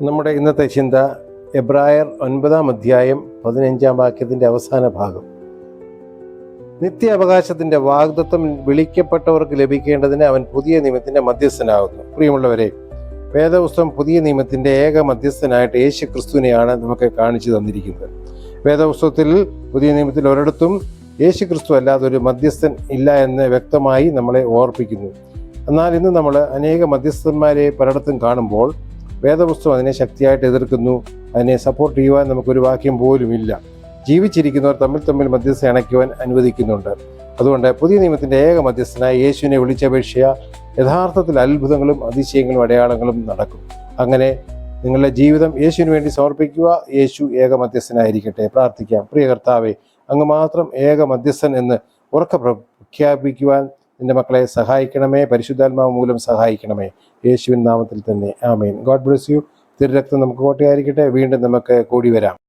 നമ്മുടെ ഇന്നത്തെ ചിന്ത എബ്രായർ ഒൻപതാം അധ്യായം പതിനഞ്ചാം വാക്യത്തിന്റെ അവസാന ഭാഗം. നിത്യ അവകാശത്തിന്റെ വാഗ്ദത്വം വിളിക്കപ്പെട്ടവർക്ക് ലഭിക്കേണ്ടതിന് അവൻ പുതിയ നിയമത്തിന്റെ മധ്യസ്ഥനാകുന്നു. പ്രിയമുള്ളവരെ വേദപുസ്തകം പുതിയ നിയമത്തിന്റെ ഏക മധ്യസ്ഥനായിട്ട് യേശു ക്രിസ്തുവിനെയാണ് നമുക്ക് കാണിച്ചു തന്നിരിക്കുന്നത്. വേദപുസ്തകത്തിൽ പുതിയ നിയമത്തിൽ ഒരിടത്തും യേശു ക്രിസ്തു അല്ലാതെ ഒരു മധ്യസ്ഥൻ ഇല്ല എന്ന് വ്യക്തമായി നമ്മളെ ഓർപ്പിക്കുന്നു. എന്നാൽ ഇന്ന് നമ്മൾ അനേക മധ്യസ്ഥന്മാരെ പലയിടത്തും കാണുമ്പോൾ വേദപുസ്തകം അതിനെ ശക്തിയായിട്ട് എതിർക്കുന്നു അതിനെ സപ്പോർട്ട് ചെയ്യുവാൻ നമുക്കൊരു വാക്യം പോലും ഇല്ല. ജീവിച്ചിരിക്കുന്നവർ തമ്മിൽ തമ്മിൽ മധ്യസ്ഥ അണയ്ക്കുവാൻ അനുവദിക്കുന്നുണ്ട്. അതുകൊണ്ട് പുതിയ നിയമത്തിന്റെ ഏക മധ്യസ്ഥനായ യേശുവിനെ വിളിച്ചപേക്ഷയ യഥാർത്ഥത്തിൽ അത്ഭുതങ്ങളും അതിശയങ്ങളും അടയാളങ്ങളും നടക്കും. അങ്ങനെ നിങ്ങളുടെ ജീവിതം യേശുവിന് വേണ്ടി സമർപ്പിക്കുക യേശു ഏക മധ്യസ്ഥനായിരിക്കട്ടെ. പ്രാർത്ഥിക്കാം. പ്രിയ കർത്താവെ അങ്ങ് മാത്രം ഏക മധ്യസ്ഥൻ എന്ന് ഉറക്ക പ്രഖ്യാപിക്കുവാൻ നിന്റെ മക്കളെ സഹായിക്കണമേ പരിശുദ്ധാത്മാവ് മൂലം സഹായിക്കണമേ. യേശുവിൻ നാമത്തിൽ തന്നെ. ആമേൻ. God bless you. തിരുരക്തം നമുക്ക് കോട്ടയായിരിക്കട്ടെ. വീണ്ടും നമുക്ക് കൂടി വരാം.